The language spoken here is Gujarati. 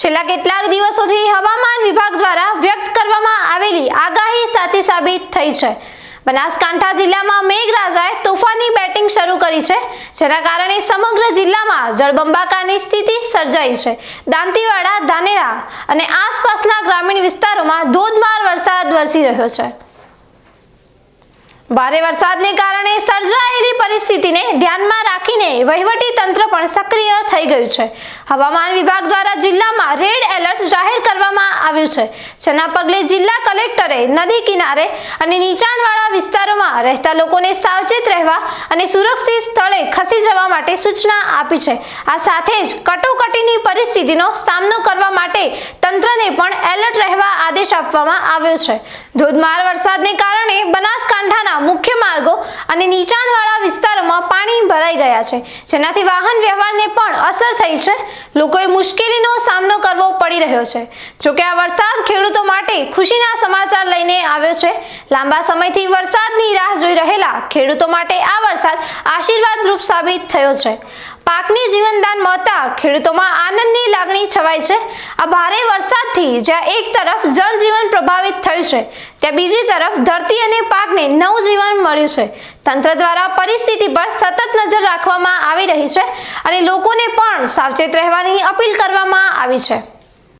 છેલ્લા કેટલાક દિવસોથી હવામાન વિભાગ દ્વારા વ્યક્ત કરવામાં આવેલી આગાહી સાચી સાબિત થઈ છે. બનાસકાંઠા જિલ્લામાં મેઘરાજાએ તોફાની બેટિંગ શરૂ કરી છે, જેના કારણે સમગ્ર જિલ્લામાં જળબંબાકારની સ્થિતિ સર્જાઈ છે. દાંતીવાડા, ધાનેરા અને આસપાસના ગ્રામીણ વિસ્તારોમાં ધોધમાર વરસાદ વરસી રહ્યો છે. ભારે વરસાદને કારણે સર્જાયેલી પરિસ્થિતિને ધ્યાનમાં રાખીને વહીવટી તંત્ર પણ સક્રિય થઈ ગયું છે. હવામાન વિભાગ દ્વારા જિલ્લામાં રેડ એલર્ટ જાહેર કરવામાં આવ્યું છે. જેના પગલે જિલ્લા કલેક્ટરે નદી કિનારે અને નીચાણવાળા વિસ્તારોમાં રહેતા લોકોને સાવચેત રહેવા અને સુરક્ષિત સ્થળે ખસી જવા માટે સૂચના આપી છે. આ સાથે જ કટોકટીની પરિસ્થિતિનો સામનો કરવા માટે તંત્રને પણ એલર્ટ રહેવા આદેશ આપવામાં આવ્યો છે. ધોધમાર વરસાદને કારણે બનાસકાંઠાના મુખ્ય માર્ગો અને નીચાણવાળા વિસ્તારોમાં પાણી ભરાઈ ગયા છે. જેનાથી વાહન વ્યવહારને પણ અસર થઈ છે. લોકોએ મુશ્કેલીનો સામનો કરવો પડી રહ્યો છે. જોકે આ વરસાદ ખેડૂતો માટે ખુશીના સમાચાર લઈને આવ્યો છે. લાંબા સમયથી વરસાદની રાહ જોઈ રહેલા ખેડૂતો માટે આ વરસાદ આશીર્વાદરૂપ સાબિત થયો છે. પાકની જીવનદાન મળતા ખેડૂતોમાં આનંદની લાગણી છવાય છે. આ ભારે વરસાદથી જ્યાં એક તરફ જલજીવન પ્રભાવિત થયું છે, ત્યાં બીજી તરફ ધરતી અને પાકને નવું જીવન મળ્યું છે. તંત્ર દ્વારા પરિસ્થિતિ પર સતત નજર રાખવામાં આવી રહી છે અને લોકોને પણ સાવચેત રહેવાની અપીલ કરવામાં આવી છે.